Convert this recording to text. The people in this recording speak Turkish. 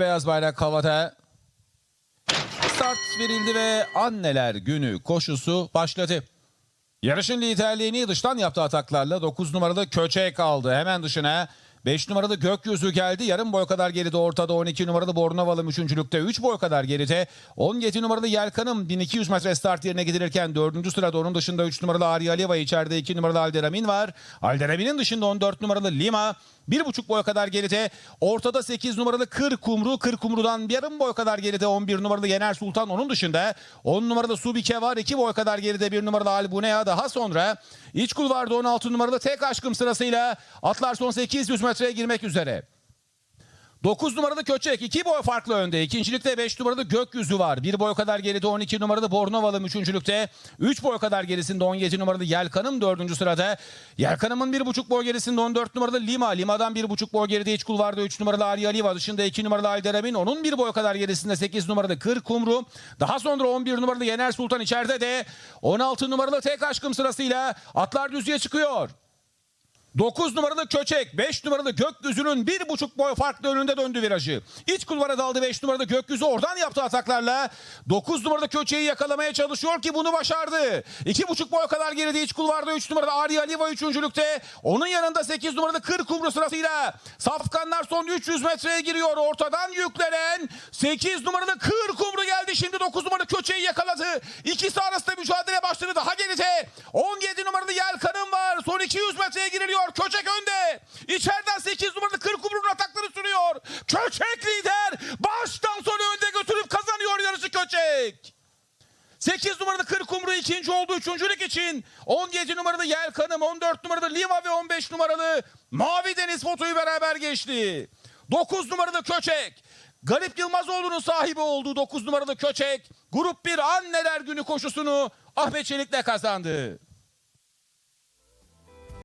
Beyaz bayrak havada. Start verildi ve anneler günü koşusu başladı. Yarışın liderliğini dıştan yaptığı ataklarla 9 numaralı Köçek aldı. Hemen dışına 5 numaralı Gökyüzü geldi. Yarım boy kadar geride ortada 12 numaralı Bornovalı üçüncülükte 3 boy kadar geride. 17 numaralı Yelkan'ım 1200 metre start yerine gidilirken 4. sırada onun dışında 3 numaralı Arya Aliva içeride 2 numaralı Alderamin var. Alderamin'in dışında 14 numaralı Lima. Bir buçuk boy kadar geride. Ortada 8 numaralı Kır Kumru. Kır Kumru'dan yarım boy kadar geride 11 numaralı Yener Sultan. Onun dışında 10 numaralı Subike var. 2 boy kadar geride 1 numaralı Albunea. Daha sonra iç kulvarda 16 numaralı Tek Aşkım sırasıyla atlar son 800 metreye girmek üzere. 9 numaralı Köçek 2 boy farklı önde. İkincilikte 5 numaralı Gökyüzü var. 1 boy kadar geride 12 numaralı Bornovalı üçüncülükte. 3 boy kadar gerisinde 17 numaralı Yelkanım 4. sırada. Yelkanım'ın 1,5 boy gerisinde 14 numaralı Lima. Lima'dan 1,5 boy geride iç kulvarda 3 numaralı Arya Liva. Dışında 2 numaralı Alderamin. Onun 1 boy kadar gerisinde 8 numaralı Kır Kumru. Daha sonra 11 numaralı Yener Sultan içeride de 16 numaralı Tek Aşkım sırasıyla atlar düzlüğe çıkıyor. 9 numaralı Köçek, 5 numaralı Gökyüzü'nün 1,5 boy farklı önünde döndü virajı. İç kulvara daldı 5 numaralı Gökyüzü oradan yaptığı ataklarla 9 numaralı Köçek'i yakalamaya çalışıyor ki bunu başardı. 2,5 boy kadar geride iç kulvarda 3 numaralı Arya Liva üçüncülükte. Onun yanında 8 numaralı Kır Kumru sırasıyla Safkanlar son 300 metreye giriyor. Ortadan yüklenen 8 numaralı Kır Kumru geldi. Şimdi 9 numaralı Köçek'i yakaladı. İkisi arasında mücadele başladı. Daha geride 17 numaralı 200 metreye giriliyor. Köçek önde. İçeriden 8 numaralı Kırkumru'nun atakları sürüyor. Köçek lider. Baştan sona önde götürüp kazanıyor yarışı Köçek. 8 numaralı Kırkumru ikinci oldu üçüncülük için. 17 numaralı Yelkanım, 14 numaralı Liva ve 15 numaralı Mavi Deniz fotoyu beraber geçti. 9 numaralı Köçek. Garip Yılmazoğlu'nun sahibi olduğu 9 numaralı Köçek. Grup 1 Anneler Günü koşusunu Ahmet Çelik'le kazandı.